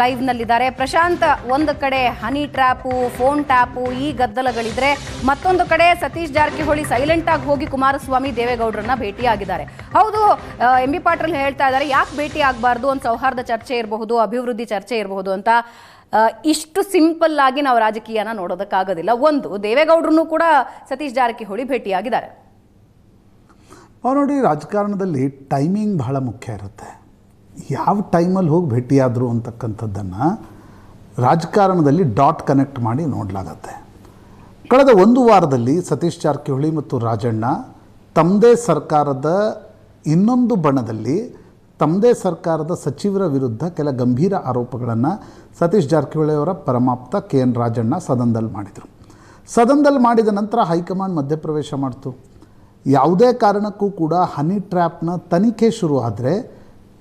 Live ನಲ್ಲಿದ್ದಾರೆ. Prashant, ಒಂದು ಕಡೆ ಹನಿ trap phone tap ಈ ಗದ್ದಲಗಳಿದ್ರೆ ಮತ್ತೊಂದು ಕಡೆ ಸತೀಶ್ ಜಾರಕಿಹೊಳಿ ಸೈಲೆಂಟ್ ಆಗಿ ಹೋಗಿ ಕುಮಾರಸ್ವಾಮಿ ದೇವೇಗೌಡರನ್ನ ಭೇಟಿಯಾಗಿದ್ದಾರೆ. ಹೌದು ಎಂ ಬಿ ಪಾಟೀಲ್ ಹೇಳ್ತಾ ಇದ್ದಾರೆ, ಯಾಕೆ ಭೇಟಿ ಆಗಬಾರ್ದು ಒಂದು ಸೌಹಾರ್ದ ಚರ್ಚೆ ಇರಬಹುದು, ಅಭಿವೃದ್ಧಿ ಚರ್ಚೆ ಇರಬಹುದು ಅಂತ. ಇಷ್ಟು ಸಿಂಪಲ್ ಆಗಿ ನಾವು ರಾಜಕೀಯನ ನೋಡೋದಕ್ಕಾಗೋದಿಲ್ಲ. ಒಂದು, ದೇವೇಗೌಡರನ್ನು ಕೂಡ ಸತೀಶ್ ಜಾರಕಿಹೊಳಿ ಭೇಟಿಯಾಗಿದ್ದಾರೆ. ನೋಡಿ, ರಾಜಕಾರಣದಲ್ಲಿ ಟೈಮಿಂಗ್ ಬಹಳ ಮುಖ್ಯ ಇರುತ್ತೆ. ಯಾವ ಟೈಮಲ್ಲಿ ಹೋಗಿ ಭೇಟಿಯಾದರು ಅಂತಕ್ಕಂಥದ್ದನ್ನು ರಾಜಕಾರಣದಲ್ಲಿ ಡಾಟ್ ಕನೆಕ್ಟ್ ಮಾಡಿ ನೋಡಲಾಗತ್ತೆ. ಕಳೆದ ಒಂದು ವಾರದಲ್ಲಿ ಸತೀಶ್ ಜಾರಕಿಹೊಳಿ ಮತ್ತು ರಾಜಣ್ಣ ತಮ್ಮದೇ ಸರ್ಕಾರದ ಇನ್ನೊಂದು ಬಣದಲ್ಲಿ ತಮ್ಮದೇ ಸರ್ಕಾರದ ಸಚಿವರ ವಿರುದ್ಧ ಕೆಲ ಗಂಭೀರ ಆರೋಪಗಳನ್ನು ಸತೀಶ್ ಜಾರಕಿಹೊಳಿ ಅವರ ಪರಮಾಪ್ತ ಕೆ ಎನ್ ರಾಜಣ್ಣ ಸದನದಲ್ಲಿ ಮಾಡಿದರು. ಸದನದಲ್ಲಿ ಮಾಡಿದ ನಂತರ ಹೈಕಮಾಂಡ್ ಮಧ್ಯಪ್ರವೇಶ ಮಾಡ್ತು. ಯಾವುದೇ ಕಾರಣಕ್ಕೂ ಕೂಡ ಹನಿ ಟ್ರ್ಯಾಪ್ನ ತನಿಖೆ ಶುರು ಆದರೆ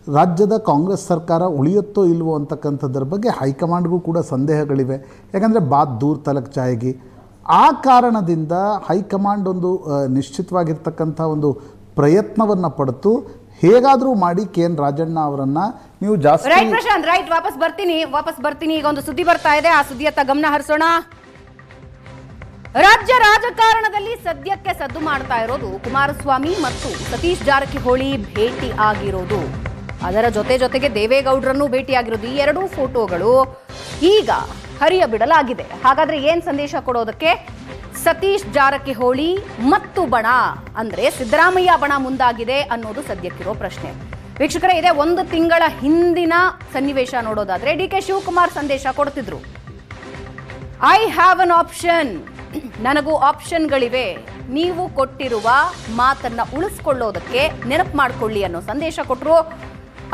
ರಾಜ್ಯದ ಕಾಂಗ್ರೆಸ್ ಸರ್ಕಾರ ಉಳಿಯುತ್ತೋ ಇಲ್ವೋ ಅಂತಕ್ಕಂಥದ್ರ ಬಗ್ಗೆ ಹೈಕಮಾಂಡ್ಗೂ ಕೂಡ ಸಂದೇಹಗಳಿವೆ. ಯಾಕಂದರೆ ಬಾತ್ ದೂರ್ ತಲಕ್ ಚಾಯಗಿ. ಆ ಕಾರಣದಿಂದ ಹೈಕಮಾಂಡ್ ಒಂದು ನಿಶ್ಚಿತವಾಗಿರ್ತಕ್ಕಂಥ ಒಂದು ಪ್ರಯತ್ನವನ್ನು ಪಡೆದು ಹೇಗಾದರೂ ಮಾಡಿ ಕೆ ಎನ್ ರಾಜಣ್ಣ ಅವರನ್ನ ನೀವು ಜಾಸ್ತಿ ರೈಟ್ ಪ್ರಶಾಂತ್, ರೈಟ್. ವಾಪಸ್ ಬರ್ತೀನಿ ವಾಪಸ್ ಬರ್ತೀನಿ. ಈಗ ಒಂದು ಸುದ್ದಿ ಬರ್ತಾ ಇದೆ, ಆ ಸುದ್ದಿಯತ್ತ ಗಮನ ಹರಿಸೋಣ. ರಾಜ್ಯ ರಾಜಕಾರಣದಲ್ಲಿ ಸದ್ಯಕ್ಕೆ ಸದ್ದು ಮಾಡ್ತಾ ಇರೋದು ಕುಮಾರಸ್ವಾಮಿ ಮತ್ತು ಸತೀಶ್ ಜಾರಕಿಹೊಳಿ ಭೇಟಿ ಆಗಿರೋದು. ಅದರ ಜೊತೆ ಜೊತೆಗೆ ದೇವೇಗೌಡರನ್ನು ಭೇಟಿಯಾಗಿರೋದು ಈ ಎರಡೂ ಫೋಟೋಗಳು ಈಗ ಹರಿಯ ಬಿಡಲಾಗಿದೆ. ಹಾಗಾದ್ರೆ ಏನ್ ಸಂದೇಶ ಕೊಡೋದಕ್ಕೆ? ಸತೀಶ್ ಜಾರಕಿಹೊಳಿ ಮತ್ತು ಬಣ ಅಂದ್ರೆ ಸಿದ್ದರಾಮಯ್ಯ ಬಣ ಮುಂದಾಗಿದೆ ಅನ್ನೋದು ಸದ್ಯಕ್ಕಿರೋ ಪ್ರಶ್ನೆ. ವೀಕ್ಷಕರೇ, ಇದೆ ಒಂದು ತಿಂಗಳ ಹಿಂದಿನ ಸನ್ನಿವೇಶ ನೋಡೋದಾದ್ರೆ ಡಿ ಕೆ ಶಿವಕುಮಾರ್ ಸಂದೇಶ ಕೊಡ್ತಿದ್ರು. ಐ ಹ್ಯಾವ್ ಅನ್ ಆಪ್ಷನ್ ನನಗೂ ಆಪ್ಷನ್ಗಳಿವೆ ನೀವು ಕೊಟ್ಟಿರುವ ಮಾತನ್ನ ಉಳಿಸ್ಕೊಳ್ಳೋದಕ್ಕೆ ನೆನಪು ಮಾಡ್ಕೊಳ್ಳಿ ಅನ್ನೋ ಸಂದೇಶ ಕೊಟ್ಟರು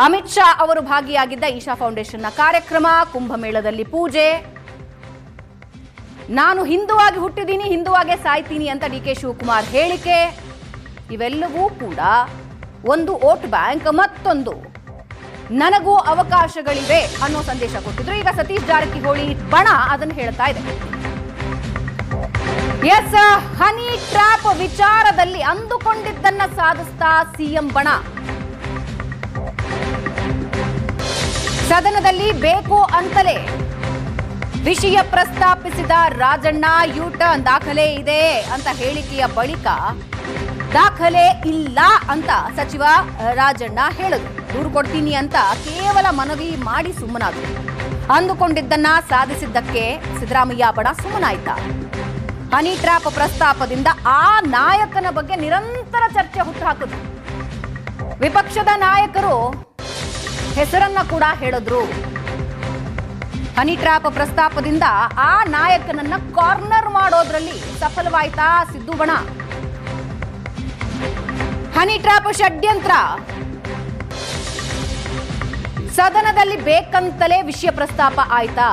ಅಮಿತ್ ಶಾ ಅವರು ಭಾಗಿಯಾಗಿದ್ದ ಈಶಾ ಫೌಂಡೇಶನ್ನ ಕಾರ್ಯಕ್ರಮ, ಕುಂಭಮೇಳದಲ್ಲಿ ಪೂಜೆ. ನಾನು ಹಿಂದುವಾಗಿ ಹುಟ್ಟಿದ್ದೀನಿ, ಹಿಂದುವಾಗೆ ಸಾಯ್ತೀನಿ ಅಂತ ಡಿ ಕೆ ಶಿವಕುಮಾರ್ ಹೇಳಿಕೆ. ಇವೆಲ್ಲವೂ ಕೂಡ ಒಂದು ವೋಟ್ ಬ್ಯಾಂಕ್ ಮತ್ತೊಂದು. ನನಗೂ ಅವಕಾಶಗಳಿವೆ ಅನ್ನೋ ಸಂದೇಶ ಕೊಟ್ಟಿದ್ರು. ಈಗ ಸತೀಶ್ ಜಾರಕಿಹೊಳಿ ಬಣ ಅದನ್ನು ಹೇಳ್ತಾ ಇದೆ. ಎಸ್, ಹನಿ ಟ್ರ್ಯಾಪ್ ವಿಚಾರದಲ್ಲಿ ಅಂದುಕೊಂಡಿದ್ದನ್ನ ಸಾಧಿಸ್ತಾ ಸಿಎಂ ಬಣ. ಸದನದಲ್ಲಿ ಬೇಕು ಅಂತಲೇ ವಿಷಯ ಪ್ರಸ್ತಾಪಿಸಿದ ರಾಜಣ್ಣ ಯೂಟರ್ನ್ ದಾಖಲೆ ಇದೆ ಅಂತ ಹೇಳಿಕೆಯ ಬಳಿಕ ದಾಖಲೆ ಇಲ್ಲ ಅಂತ ಸಚಿವ ರಾಜಣ್ಣ ಹೇಳಿದ್ರು ದೂರು ಕೊಡ್ತೀನಿ ಅಂತ ಕೇವಲ ಮನವಿ ಮಾಡಿ ಸುಮ್ಮನಾದ್ರು. ಅಂದುಕೊಂಡಿದ್ದನ್ನ ಸಾಧಿಸಿದ್ದಕ್ಕೆ ಸಿದ್ದರಾಮಯ್ಯ ಬಣ ಸುಮ್ಮನಾಯ್ತ. ಹನಿ ಟ್ರಾಪ್ ಪ್ರಸ್ತಾಪದಿಂದ ಆ ನಾಯಕನ ಬಗ್ಗೆ ನಿರಂತರ ಚರ್ಚೆ ಹುಟ್ಟುಹಾಕಿದ್ರು ವಿಪಕ್ಷದ ನಾಯಕರು ಹೆಸರನ್ನ ಕೂಡ ಹೇಳಿದ್ರು. ಹನಿ ಟ್ರಾಪ್ ಪ್ರಸ್ತಾಪದಿಂದ ಆ ನಾಯಕನನ್ನ ಕಾರ್ನರ್ ಮಾಡೋದ್ರಲ್ಲಿ ಸಫಲವಾಯ್ತಾ ಸಿದ್ದು ಬಣ. ಹನಿ ಟ್ರಾಪ್ ಷಡ್ಯಂತ್ರ. ಸದನದಲ್ಲಿ ಬೇಕಂತಲೇ ವಿಷಯ ಪ್ರಸ್ತಾಪ ಆಯ್ತಾ.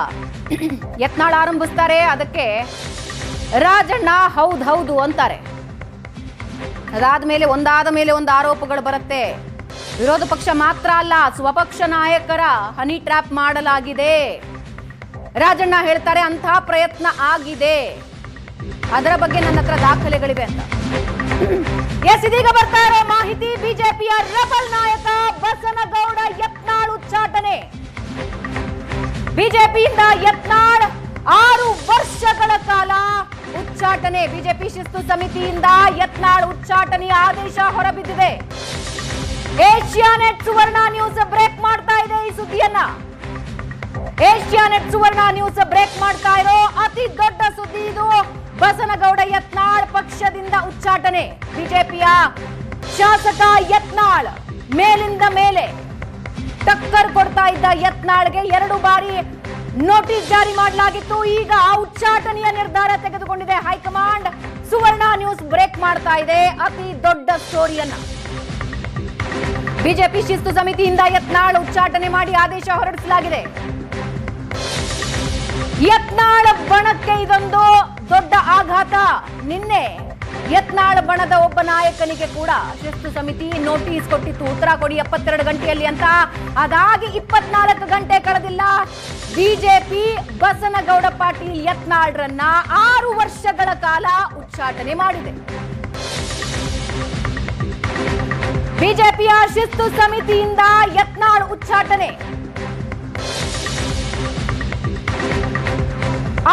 ಯತ್ನಾಳ್ ಆರಂಭಿಸ್ತಾರೆ, ಅದಕ್ಕೆ ರಾಜಣ್ಣ ಹೌದ್ ಹೌದು ಅಂತಾರೆ. ಅದಾದ್ಮೇಲೆ ಒಂದಾದ ಮೇಲೆ ಒಂದು ಆರೋಪಗಳು ಬರುತ್ತೆ. ವಿರೋಧ ಪಕ್ಷ ಮಾತ್ರ ಅಲ್ಲ, ಸ್ವಪಕ್ಷ ನಾಯಕರ ಹನಿ ಟ್ರ್ಯಾಪ್ ಮಾಡಲಾಗಿದೆ. ರಾಜಣ್ಣ ಹೇಳ್ತಾರೆ ಅಂತಹ ಪ್ರಯತ್ನ ಆಗಿದೆ. ಅದರ ಬಗ್ಗೆ ನನ್ನ ಹತ್ರ ದಾಖಲೆಗಳಿವೆ ಅಂತ. ಎಸ್, ಇದೀಗ ಬರ್ತಾ ಇರೋ ಮಾಹಿತಿ, ಬಿಜೆಪಿಯ ರಫಲ್ ನಾಯಕ ಬಸನಗೌಡ ಯತ್ನಾಳ್ ಉಚ್ಚಾಟನೆ. ಬಿಜೆಪಿಯಿಂದ ಯತ್ನಾಳ್ ಆರು ವರ್ಷಗಳ ಕಾಲ ಉಚ್ಚಾಟನೆ. ಬಿಜೆಪಿ ಶಿಸ್ತು ಸಮಿತಿಯಿಂದ ಯತ್ನಾಳ್ ಉಚ್ಚಾಟನೆಯ ಆದೇಶ ಹೊರಬಿದ್ದಿದೆ. ಏಷ್ಯಾನೆಟ್ ಸುವರ್ಣ ನ್ಯೂಸ್ ಬ್ರೇಕ್ ಮಾಡ್ತಾ ಇದೆ ಈ ಸುದ್ದಿಯನ್ನ. ಏಷ್ಯಾನೆಟ್ ಸುವರ್ಣ ನ್ಯೂಸ್ ಬ್ರೇಕ್ ಮಾಡ್ತಾ ಇರೋ ಅತಿ ದೊಡ್ಡ ಸುದ್ದಿ ಇದು. ಬಸನಗೌಡ ಯತ್ನಾಳ್ ಪಕ್ಷದಿಂದ ಉಚ್ಚಾಟನೆ. ಬಿಜೆಪಿಯ ಶಾಸಕ ಯತ್ನಾಳ್ ಮೇಲಿಂದ ಮೇಲೆ ಟಕ್ಕರ್ ಕೊಡ್ತಾ ಇದ್ದ ಯತ್ನಾಳ್ಗೆ ಎರಡು ಬಾರಿ ನೋಟಿಸ್ ಜಾರಿ ಮಾಡಲಾಗಿತ್ತು. ಈಗ ಆ ಉಚ್ಚಾಟನೆಯ ನಿರ್ಧಾರ ತೆಗೆದುಕೊಂಡಿದೆ ಹೈಕಮಾಂಡ್. ಸುವರ್ಣ ನ್ಯೂಸ್ ಬ್ರೇಕ್ ಮಾಡ್ತಾ ಇದೆ. ಅತಿ ದೊಡ್ಡ ಸ್ಟೋರಿಯನ್ನ ಬಿಜೆಪಿ ಶಿಸ್ತು ಸಮಿತಿಯಿಂದ ಯತ್ನಾಳ್ ಉಚ್ಚಾಟನೆ ಮಾಡಿ ಆದೇಶ ಹೊರಡಿಸಲಾಗಿದೆ. ಯತ್ನಾಳ್ ಬಣಕ್ಕೆ ಇದೊಂದು ದೊಡ್ಡ ಆಘಾತ. ನಿನ್ನೆ ಯತ್ನಾಳ್ ಬಣದ ಒಬ್ಬ ನಾಯಕನಿಗೆ ಕೂಡ ಶಿಸ್ತು ಸಮಿತಿ ನೋಟಿಸ್ ಕೊಟ್ಟಿತ್ತು. ಉತ್ತರ ಕೊಡಿ ಎಪ್ಪತ್ತೆರಡು ಗಂಟೆಯಲ್ಲಿ ಅಂತ. ಅದಾಗಿ ಇಪ್ಪತ್ನಾಲ್ಕು ಗಂಟೆ ಕಳೆದಿಲ್ಲ. ಬಿಜೆಪಿ ಬಸನಗೌಡ ಪಾಟೀಲ್ ಯತ್ನಾಳ್ರನ್ನ ಆರು ವರ್ಷಗಳ ಕಾಲ ಉಚ್ಚಾಟನೆ ಮಾಡಿದೆ. ಬಿಜೆಪಿಯ ಶಿಸ್ತು ಸಮಿತಿಯಿಂದ ಯತ್ನಾಳ್ ಉಚ್ಚಾಟನೆ.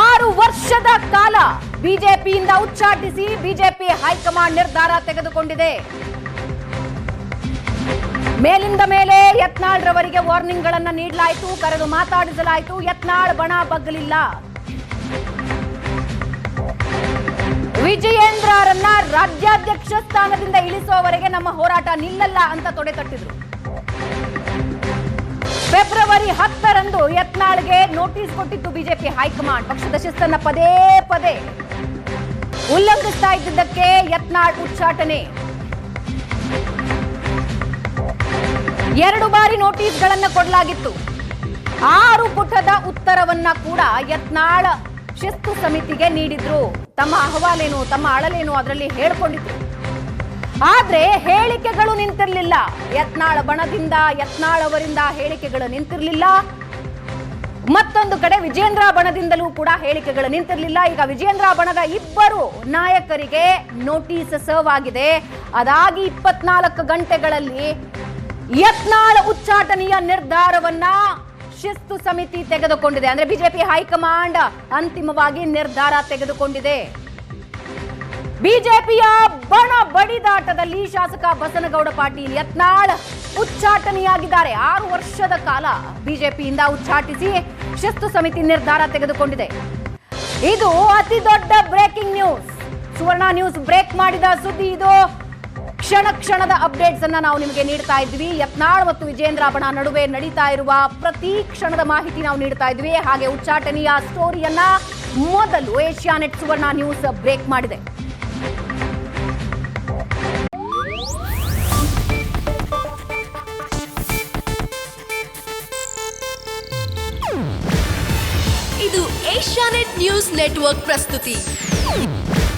ಆರು ವರ್ಷದ ಕಾಲ ಬಿಜೆಪಿಯಿಂದ ಉಚ್ಚಾಟಿಸಿ ಬಿಜೆಪಿ ಹೈಕಮಾಂಡ್ ನಿರ್ಧಾರ ತೆಗೆದುಕೊಂಡಿದೆ. ಮೇಲಿಂದ ಮೇಲೆ ಯತ್ನಾಳ್ ರವರಿಗೆ ವಾರ್ನಿಂಗ್ ಗಳನ್ನ ನೀಡಲಾಯಿತು, ಕರೆದು ಮಾತಾಡಿಸಲಾಯಿತು, ಯತ್ನಾಳ್ ಬಣ ಬಗ್ಗಲಿಲ್ಲ ವಿಜಯೇಂದ್ರ ವಿಜಯೇಂದ್ರರನ್ನ ರಾಜ್ಯಾಧ್ಯಕ್ಷ ಸ್ಥಾನದಿಂದ ಇಳಿಸುವವರೆಗೆ ನಮ್ಮ ಹೋರಾಟ ನಿಲ್ಲಲ್ಲ ಅಂತ ತೊಡೆ ತಟ್ಟಿದ್ರು. ಫೆಬ್ರವರಿ ಹತ್ತರಂದು ಯತ್ನಾಳ್ಗೆ ನೋಟಿಸ್ ಕೊಟ್ಟಿತ್ತು ಬಿಜೆಪಿ ಹೈಕಮಾಂಡ್. ಪಕ್ಷದ ಶಿಸ್ತನ್ನ ಪದೇ ಪದೇ ಉಲ್ಲಂಘಿಸ್ತಾ ಇದ್ದಿದ್ದಕ್ಕೆ ಯತ್ನಾಳ್ ಉಚ್ಚಾಟನೆ. ಎರಡು ಬಾರಿ ನೋಟಿಸ್ಗಳನ್ನ ಕೊಡಲಾಗಿತ್ತು. ಆರು ಪುಟದ ಉತ್ತರವನ್ನ ಕೂಡ ಯತ್ನಾಳ್ ಶಿಸ್ತು ಸಮಿತಿಗೆ ನೀಡಿದ್ರು. ತಮ್ಮ ಅಹವಾಲೇನು, ತಮ್ಮ ಅಳಲೇನು ಅದರಲ್ಲಿ ಹೇಳ್ಕೊಂಡಿತ್ತು ಆದ್ರೆ ಹೇಳಿಕೆಗಳು ನಿಂತಿರ್ಲಿಲ್ಲ. ಯತ್ನಾಳ ಬಣದಿಂದ, ಯತ್ನಾಳ್ ಅವರಿಂದ ಹೇಳಿಕೆಗಳು ನಿಂತಿರ್ಲಿಲ್ಲ. ಮತ್ತೊಂದು ಕಡೆ ವಿಜೇಂದ್ರ ಬಣದಿಂದಲೂ ಕೂಡ ಹೇಳಿಕೆಗಳು ನಿಂತಿರಲಿಲ್ಲ. ಈಗ ವಿಜೇಂದ್ರ ಬಣದ ಇಬ್ಬರು ನಾಯಕರಿಗೆ ನೋಟಿಸ್ ಸರ್ವ್ ಆಗಿದೆ. ಅದಾಗಿ ಇಪ್ಪತ್ನಾಲ್ಕು ಗಂಟೆಗಳಲ್ಲಿ ಯತ್ನಾಳ್ ಉಚ್ಚಾಟನೆಯ ನಿರ್ಧಾರವನ್ನ ಶಿಸ್ತು ಸಮಿತಿ ತೆಗೆದುಕೊಂಡಿದೆ. ಅಂದ್ರೆ ಬಿಜೆಪಿ ಹೈಕಮಾಂಡ್ ಅಂತಿಮವಾಗಿ ನಿರ್ಧಾರ ತೆಗೆದುಕೊಂಡಿದೆ. ಬಿಜೆಪಿಯ ಬಣ ಬಡಿದಾಟದಲ್ಲಿ ಶಾಸಕ ಬಸನಗೌಡ ಪಾಟೀಲ್ ಯತ್ನಾಳ್ ಉಚ್ಚಾಟನೆಯಾಗಿದ್ದಾರೆ. ಆರು ವರ್ಷದ ಕಾಲ ಬಿಜೆಪಿಯಿಂದ ಉಚ್ಚಾಟಿಸಿ ಶಿಸ್ತು ಸಮಿತಿ ನಿರ್ಧಾರ ತೆಗೆದುಕೊಂಡಿದೆ. ಇದು ಅತಿ ದೊಡ್ಡ breaking news. Suvarna news break ಮಾಡಿದ ಸುದ್ದಿ ಇದು. ಕ್ಷಣ ಕ್ಷಣದ ಅಪ್ಡೇಟ್ಸ್ ಅನ್ನ ನಾವು ನಿಮಗೆ ನೀಡ್ತಾ ಇದ್ವಿ. ಯತ್ನಾಳ್ ಮತ್ತು ವಿಜೇಂದ್ರ ಬಣ ನಡುವೆ ನಡೀತಾ ಇರುವ ಪ್ರತಿ ಕ್ಷಣದ ಮಾಹಿತಿ ನಾವು ನೀಡ್ತಾ ಇದ್ವಿ. ಹಾಗೆ ಉಚ್ಚಾಟನೆಯ ಸ್ಟೋರಿಯನ್ನ ಮೊದಲು ಏಷ್ಯಾನೆಟ್ ಸುವರ್ಣ ನ್ಯೂಸ್ ಬ್ರೇಕ್ ಮಾಡಿದೆ. ಇದು ಏಷ್ಯಾನೆಟ್ ನ್ಯೂಸ್ ನೆಟ್ವರ್ಕ್ ಪ್ರಸ್ತುತಿ.